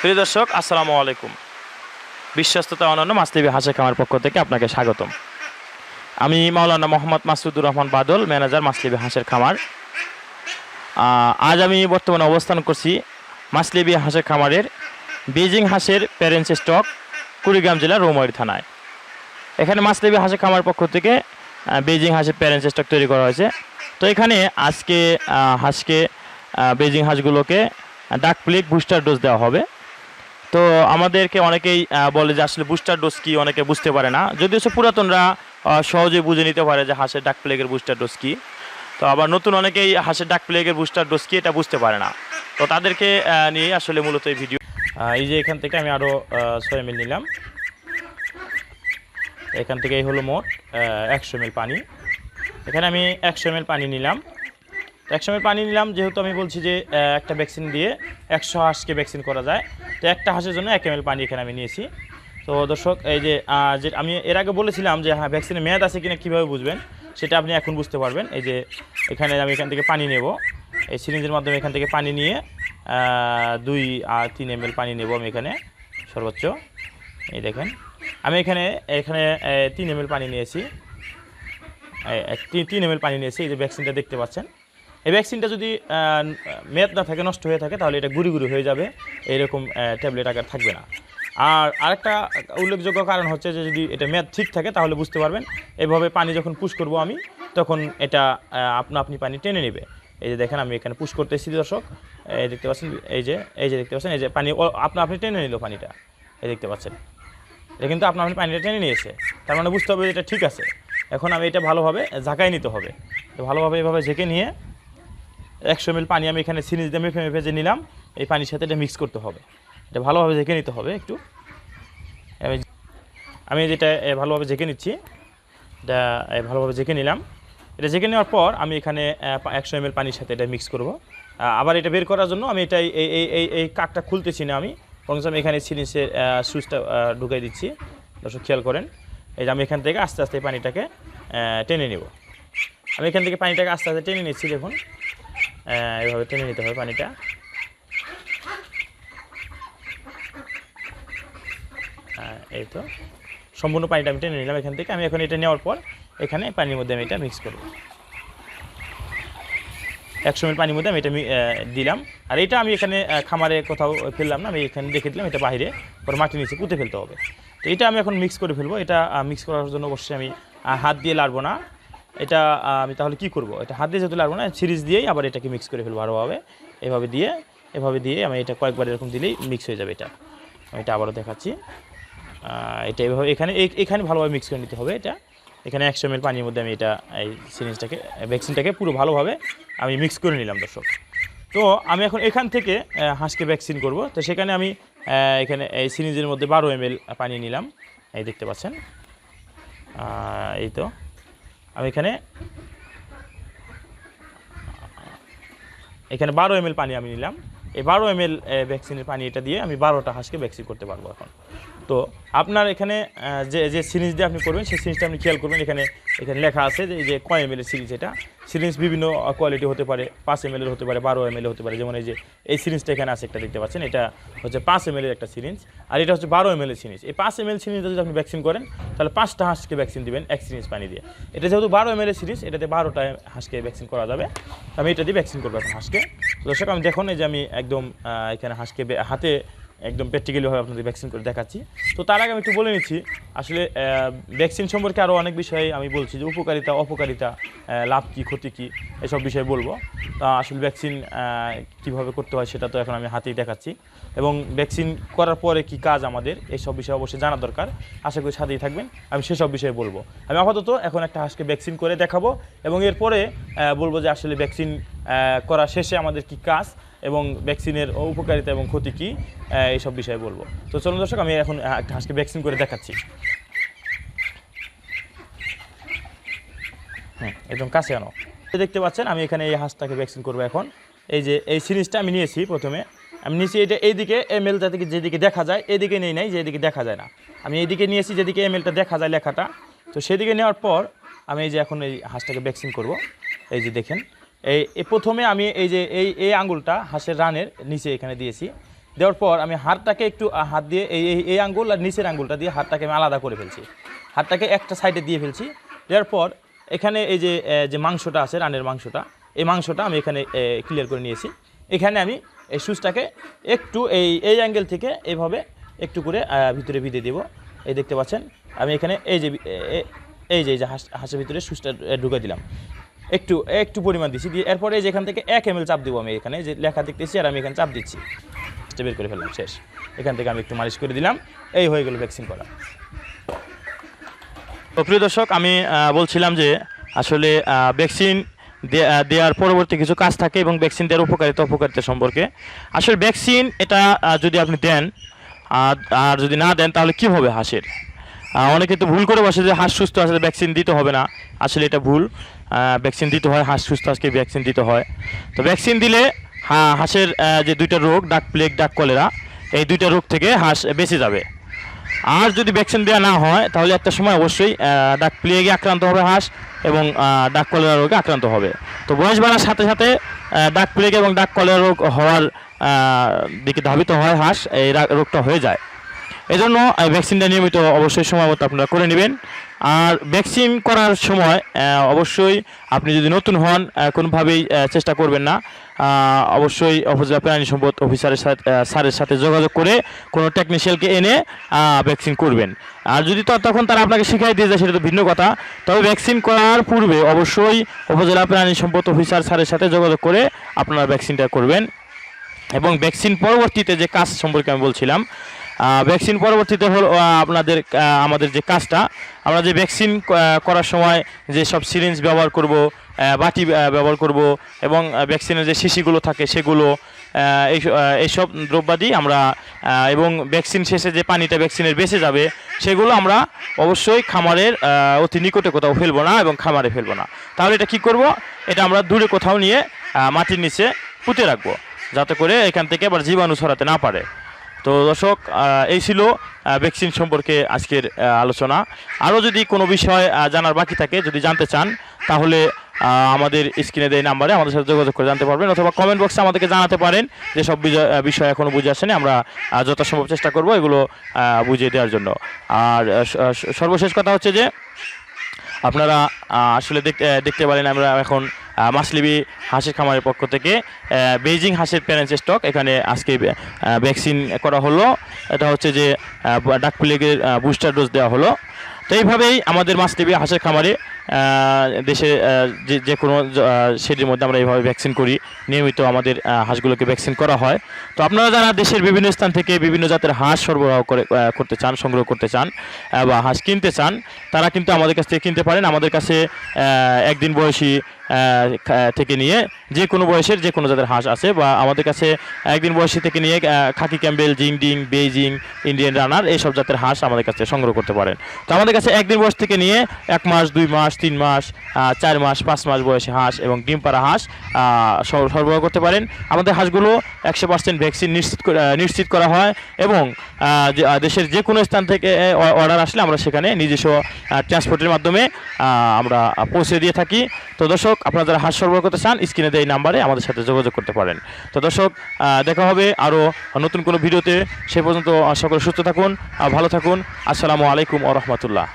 প্রিয় দর্শক, আসসালামু আলাইকুম। বিশ্বস্ততা অনন্য মাসলিবি হাসে খামার পক্ষ থেকে আপনাকে স্বাগতম। আমি মাওলানা মোহাম্মদ মাসুদুর রহমান বাদল, ম্যানেজার মাসলিবি হাঁসের খামার। আজ আমি বর্তমানে অবস্থান করছি মাসলিবি হাঁসের খামারের বেজিং হাঁসের প্যারেন্টস স্টক, কুড়িগ্রাম জেলার রৌমারি থানায়। এখানে মাসলিবি হাঁসের খামার পক্ষ থেকে বেজিং হাঁসের প্যারেন্টস স্টক তৈরি করা হয়েছে। তো এখানে আজকে হাঁসকে বেজিং হাঁসগুলোকে ডাক প্লেগ বুস্টার ডোজ দেওয়া হবে। তো আমাদেরকে অনেকেই বলে যে আসলে বুস্টার ডোজ কি অনেকে বুঝতে পারে না। যদিও সে পুরাতনরা আহ, সহজেই বুঝে নিতে পারে যে হাঁসের ডাক প্লেগের বুস্টার ডোজ কি। তো আবার নতুন অনেকেই হাঁসের ডাক প্লেগের বুস্টার ডোজ কি এটা বুঝতে পারে না। তো তাদেরকে নিয়ে আসলে মূলত এই ভিডিও এই যে এখান থেকে আমি আরও ছয় মিল নিলাম। এখান থেকে এই হলো মোট একশো মিল পানি। এখানে আমি একশো এম পানি নিলাম। একশো এম পানি নিলাম যেহেতু আমি বলছি যে একটা ভ্যাকসিন দিয়ে একশো হাঁসকে ভ্যাকসিন করা যায়। তো একটা হাঁসের জন্য এক এম পানি এখানে আমি নিয়েছি। তো দর্শক, এই যে যে, আমি এর আগে বলেছিলাম যে হ্যাঁ ভ্যাকসিনের মেয়াদ আছে কিনা কীভাবে বুঝবেন, সেটা আপনি এখন বুঝতে পারবেন। এই যে, এখানে আমি এখান থেকে পানি নেব। এই সিরিঞ্জের মাধ্যমে এখান থেকে পানি নিয়ে দুই আর তিন এম পানি নেব আমি এখানে, সর্বোচ্চ। এই দেখেন, আমি এখানে এখানে তিন এম পানি নিয়েছি। তিন- এম পানি নিয়েছি। এই যে ভ্যাকসিনটা দেখতে পাচ্ছেন। এই ভ্যাকসিনটা যদি মেয়াদ না থাকে, নষ্ট হয়ে থাকে, তাহলে এটা গুড়ি গুড়ি হয়ে যাবে। এইরকম ট্যাবলেট আকার থাকবে না। আর আরেকটা উল্লেখযোগ্য কারণ হচ্ছে যে, যদি এটা মেয়াদ ঠিক থাকে, তাহলে বুঝতে পারবেন, এভাবে পানি যখন পুশ করব আমি, তখন এটা আপনা আপনি পানি টেনে নেবে। এই যে দেখেন, আমি এখানে পুশ করতেছি, দর্শক। এই দেখতে পাচ্ছেন, এই যে এই যে দেখতে পাচ্ছেন, এই যে পানি আপনা আপনি টেনে নিল পানিটা। এই দেখতে পাচ্ছেন। এটা কিন্তু আপনার আপনি পানিটা টেনে নিয়েছে। তার মানে বুঝতে হবে যে এটা ঠিক আছে। এখন আমি এটা ভালোভাবে ঝাঁকাই নিতে হবে। ভালোভাবে এভাবে ঝেঁকে নিয়ে একশো এম পানি আমি এখানে সিরিজ দিয়ে মেপে যে নিলাম, এই পানির সাথে এটা মিক্স করতে হবে। এটা ভালোভাবে ঝেঁকে নিতে হবে একটু। আমি আমি যেটা ভালোভাবে ঝেঁকে নিচ্ছি। এটা ভালোভাবে ঝেঁকে নিলাম। এটা ঝেঁকে নেওয়ার পর আমি এখানে একশো এম পানির সাথে এটা মিক্স করব। আবার এটা বের করার জন্য আমি এটা এই এই এই এই কাকটা খুলতেছি না আমি। বরং আমি এখানে সিরিজের সুইচটা ঢুকাই দিচ্ছি। দর্শক, খেয়াল করেন। এই যে আমি এখান থেকে আস্তে আস্তে পানিটাকে টেনে নেব। আমি এখান থেকে পানিটাকে আস্তে আস্তে টেনে নিচ্ছি, দেখুন। আহ, এইভাবে টেনে নিতে হবে পানিটা। এই তো। সম্পূর্ণ পানিটা আমি টেনে নিলাম এখান থেকে। আমি এখন এটা নেওয়ার পর এখানে পানির মধ্যে আমি এটা মিক্স করব। একশো মিনিট পানির মধ্যে আমি এটা দিলাম। আর এটা আমি এখানে খামারে কোথাও ফেললাম না আমি এখানে রেখে দিলাম। এটা বাইরে পরে মাটির নিচে পুঁতে ফেলতে হবে। তো এটা আমি এখন মিক্স করে ফেলব। এটা মিক্স করার জন্য অবশ্যই আমি হাত দিয়ে লাড়বো না। এটা আমি তাহলে কি করব? এটা হাত দিয়ে যেহেতু লাড়বো না, সিরিজ দিয়েই আবার এটাকে মিক্স করে ফেলব আরোভাবে এভাবে দিয়ে এভাবে দিয়ে আমি এটা কয়েকবার এরকম দিলেই মিক্স হয়ে যাবে এটা। আমি এটা আবারও দেখাচ্ছি। এটা এভাবে, এখানে এখানে ভালোভাবে মিক্স করে নিতে হবে এটা। এখানে একশো এম পানির মধ্যে আমি এটা, এই সিরিজটাকে ভ্যাকসিনটাকে পুরো ভালোভাবে আমি মিক্স করে নিলাম দর্শক। তো আমি এখন এখান থেকে হাঁসকে ভ্যাকসিন করব। তো সেখানে আমি এখানে এই সিরিজের মধ্যে বারো এম পানি নিলাম। এই দেখতে পাচ্ছেন? এই তো। আমি এখানে এখানে বারো এম পানি আমি নিলাম। এই বারো এম ভ্যাকসিনের পানি এটা দিয়ে আমি বারোটা হাঁসকে ভ্যাকসিন করতে পারব এখন। তো আপনার এখানে যে যে সিরিজ দিয়ে আপনি করবেন, সেই সিরিজটা আপনি খেয়াল করবেন, এখানে এখানে লেখা আছে যে যে কয় এম সিরিজ এটা। সিরিজ বিভিন্ন কোয়ালিটি হতে পারে, পাঁচ এম হতে পারে, বারো এম হতে পারে। যেমন এই যে, এই সিরিজটা এখানে আছে, একটা দেখতে পাচ্ছেন, এটা হচ্ছে পাঁচ এম একটা সিরিজ আর এটা হচ্ছে বারো এম সিরিজ এই পাঁচ এম এল সিরিজটা যদি আপনি ভ্যাকসিন করেন, তাহলে পাঁচটা হাঁসকে ভ্যাকসিন দিবেন, এক সিরিজ পানি দিয়ে। এটা যেহেতু বারো এম সিরিজ এটাতে বারোটা হাঁসকে ভ্যাকসিন করা যাবে। আমি এটা দিয়ে ভ্যাকসিন করব এখন হাঁসকে। দর্শক, আমি দেখুন এই যে আমি একদম এখানে হাঁসকে, হাতে একদম প্র্যাকটিক্যালিভাবে আপনাদের ভ্যাকসিন করে দেখাচ্ছি। তো তার আগে আমি একটু বলে নিচ্ছি, আসলে ভ্যাকসিন সম্পর্কে আরও অনেক বিষয়ে আমি বলছি যে উপকারিতা, অপকারিতা লাভ কী, ক্ষতি কী, এসব বিষয়ে বলব। তা আসলে ভ্যাকসিন কীভাবে করতে হয় সেটা তো এখন আমি হাতেই দেখাচ্ছি। এবং ভ্যাকসিন করার পরে কি কাজ আমাদের এইসব বিষয়ে অবশ্যই জানা দরকার। আশা করি সাথেই থাকবেন, আমি সেসব বিষয়ে বলব। আমি আপাতত এখন একটা হাঁসকে ভ্যাকসিন করে দেখাবো এবং এরপরে বলব যে আসলে ভ্যাকসিন করা শেষে আমাদের কি কাজ এবং ভ্যাকসিনের উপকারিতা এবং ক্ষতি কী এইসব বিষয়ে বলব। তো চলুন দর্শক, আমি এখন হাঁসকে ভ্যাকসিন করে দেখাচ্ছি। হুম, একদম কাছে আনো। দেখতে পাচ্ছেন, আমি এখানে এই হাঁসটাকে ভ্যাকসিন করব এখন। এই যে, এই সিরিজটা আমি নিয়েছি প্রথমে। আমি নিয়েছি এটা এইদিকে এমএলটা থেকে যেদিকে দেখা যায়, এদিকে নেই নাই, যেদিকে দেখা যায় না। আমি এইদিকে নিয়েছি যেদিকে এমএলটা দেখা যায় লেখাটা। তো সেদিকে নেওয়ার পর, আমি এই যে এখন এই হাঁসটাকে ভ্যাকসিন করব। এই যে দেখেন এই প্রথমে আমি এই যে, এই এই আঙ্গুলটা হাঁসের রানের নিচে এখানে দিয়েছি। দেওয়ার পর আমি হাড়টাকে একটু হাত দিয়ে এই, এই- আঙ্গুল আর নিচের আঙ্গুলটা দিয়ে হাড়টাকে আমি আলাদা করে ফেলছি। হাড়টাকে একটা সাইডে দিয়ে ফেলছি। দেওয়ার পর এখানে এই যে যে মাংসটা আছে, রানের মাংসটা, এই মাংসটা আমি এখানে ক্লিয়ার করে নিয়েছি। এখানে আমি এই সুচটাকে একটু এই এই অ্যাঙ্গেল থেকে এইভাবে একটু করে ভিতরে ভিদে দেবো। এই দেখতে পাচ্ছেন? আমি এখানে এই যে এই যে হাঁস, হাঁসের ভিতরে সুচটা ঢুকে দিলাম। একটু একটু পরিমাণ দিচ্ছি দিয়ে এরপরে এই যে এখান থেকে এক এম চাপ দেবো আমি এখানে, যে লেখা দেখতেছি আর আমি এখানে চাপ দিচ্ছি। বের করে ফেললাম, শেষ। এখান থেকে আমি একটু মালিশ করে দিলাম, এই হয়ে গেল ভ্যাকসিন করা। তো প্রিয় দর্শক, আমি বলছিলাম যে আসলে ভ্যাকসিন দেওয়ার পরবর্তী কিছু কাজ থাকে এবং ভ্যাকসিন দেওয়ার উপকারিতা, অপকারিতা সম্পর্কে। আসলে ভ্যাকসিন এটা যদি আপনি দেন আর যদি না দেন, তাহলে কি হবে হাঁসের? অনেকে তো ভুল করে বসে যে হাঁস সুস্থ আছে ভ্যাকসিন দিতে হবে না। আসলে এটা ভুল। ভ্যাকসিন দিতে হয়, হাঁস সুস্থ আজকে ভ্যাকসিন দিতে হয়। তো ভ্যাকসিন দিলে হা- হাঁসের যে দুইটা রোগ ডাক প্লেগ ডাক কলেরা এই দুইটা রোগ থেকে হাঁস বেঁচে যাবে। আর যদি ভ্যাকসিন দেওয়া না হয়, তাহলে একটা সময় অবশ্যই ডাক প্লেগে আক্রান্ত হবে হাঁস এবং ডাক কলেরা রোগে আক্রান্ত হবে। তো বয়স বাড়ার সাথে সাথে ডাক প্লেগ এবং ডাক কলেরা রোগ হওয়ার দিকে ধাবিত হয় হাঁস, এই রোগটা হয়ে যায়। এই জন্য ভ্যাকসিনটা নিয়মিত অবশ্যই সময় মতো আপনারা করে নেবেন। আর ভ্যাকসিন করার সময় অবশ্যই আপনি যদি নতুন হন কোনোভাবেই চেষ্টা করবেন না। অবশ্যই উপজেলা প্রাণী সম্পদ অফিসারের সাথে স্যারের সাথে যোগাযোগ করে কোনো টেকনিশিয়ালকে এনে ভ্যাকসিন করবেন। আর যদি তখন তারা আপনাকে শিখাই দিয়ে যায়, সেটা তো ভিন্ন কথা। তবে ভ্যাকসিন করার পূর্বে অবশ্যই উপজেলা প্রাণী সম্পদ অফিসার স্যারের সাথে যোগাযোগ করে আপনারা ভ্যাকসিনটা করবেন। এবং ভ্যাকসিন পরবর্তীতে যে কাজ সম্পর্কে আমি বলছিলাম ভ্যাকসিন পরবর্তীতে হলো আপনাদের আমাদের যে কাজটা, আমরা যে ভ্যাকসিন করার সময় যে সব সিরিঞ্জ ব্যবহার করব বাটি ব্যবহার করব এবং ভ্যাকসিনের যে শিশিগুলো থাকে সেগুলো এই এইসব দ্রব্যাদি আমরা এবং ভ্যাকসিন শেষে যে পানিটা ভ্যাকসিনের বেঁচে যাবে, সেগুলো আমরা অবশ্যই খামারের অতি নিকটে কোথাও ফেলব না এবং খামারে ফেলব না। তাহলে এটা কি করব? এটা আমরা দূরে কোথাও নিয়ে মাটির নিচে পুঁতে রাখব, যাতে করে এখান থেকে আবার জীবাণু ছড়াতে না পারে। তো দর্শক এই ছিল ভ্যাকসিন সম্পর্কে আজকের আলোচনা। আরও যদি কোনো বিষয় জানার বাকি থাকে, যদি জানতে চান, তাহলে আমাদের স্ক্রিনে দেয় নাম্বারে আমাদের সাথে যোগাযোগ করে জানতে পারবেন, অথবা কমেন্ট বক্সে আমাদেরকে জানাতে পারেন যে সব বিষয় এখনও বুঝে আসেনি, আমরা যথাসম্ভব চেষ্টা করব এগুলো বুঝিয়ে দেওয়ার জন্য। আর সর্বশেষ কথা হচ্ছে যে, আপনারা আসলে দেখতে দেখতে পারেন, আমরা এখন মাসলিবি হাঁসের খামারের পক্ষ থেকে বেইজিং হাঁসের প্যারেন্স স্টক। এখানে আজকে ভ্যাকসিন করা হলো। এটা হচ্ছে যে ডাক প্লেগের বুস্টার ডোজ দেওয়া হলো। তো এইভাবেই আমাদের মাসলিবি হাঁসের খামারে দেশে যে যে কোনো সেটির মধ্যে আমরা এইভাবে ভ্যাকসিন করি। নিয়মিত আমাদের হাঁসগুলোকে ভ্যাকসিন করা হয়। তো আপনারা যারা দেশের বিভিন্ন স্থান থেকে বিভিন্ন জাতের হাঁস সরবরাহ করে করতে চান, সংগ্রহ করতে চান বা হাঁস কিনতে চান, তারা কিন্তু আমাদের কাছ থেকে কিনতে পারেন। আমাদের কাছে একদিন বয়সী থেকে নিয়ে যে কোনো বয়সের যে কোনো জাতের হাঁস আছে বা আমাদের কাছে একদিন বয়সী থেকে নিয়ে khaki Campbell, Jinding, Beijing, Indian runner এইসব জাতের হাঁস আমাদের কাছে সংগ্রহ করতে পারেন। তো আমাদের কাছে একদিন বয়স থেকে নিয়ে এক মাস, দুই মাস, তিন মাস চার মাস, পাঁচ মাস বয়সী হাঁস এবং ডিম পাড়া হাঁস সরবরাহ করতে পারেন। আমাদের হাঁসগুলো একশো পার্সেন্ট ভ্যাকসিন নিশ্চিত নিশ্চিত করা হয় এবং দেশের যে কোনো স্থান থেকে অর্ডার আসলে আমরা সেখানে নিজস্ব ট্রান্সপোর্টের মাধ্যমে আমরা পৌঁছে দিয়ে থাকি। তো দর্শক আপনারা যারা হাঁস সরবরাহ করতে চান, স্ক্রিনে দেয় এই নাম্বারে আমাদের সাথে যোগাযোগ করতে পারেন। তো দর্শক দেখা হবে আরও নতুন কোনো ভিডিওতে। সে পর্যন্ত সকলে সুস্থ থাকুন ভালো থাকুন। আসসালামু আলাইকুম ও রহমতুল্লাহ।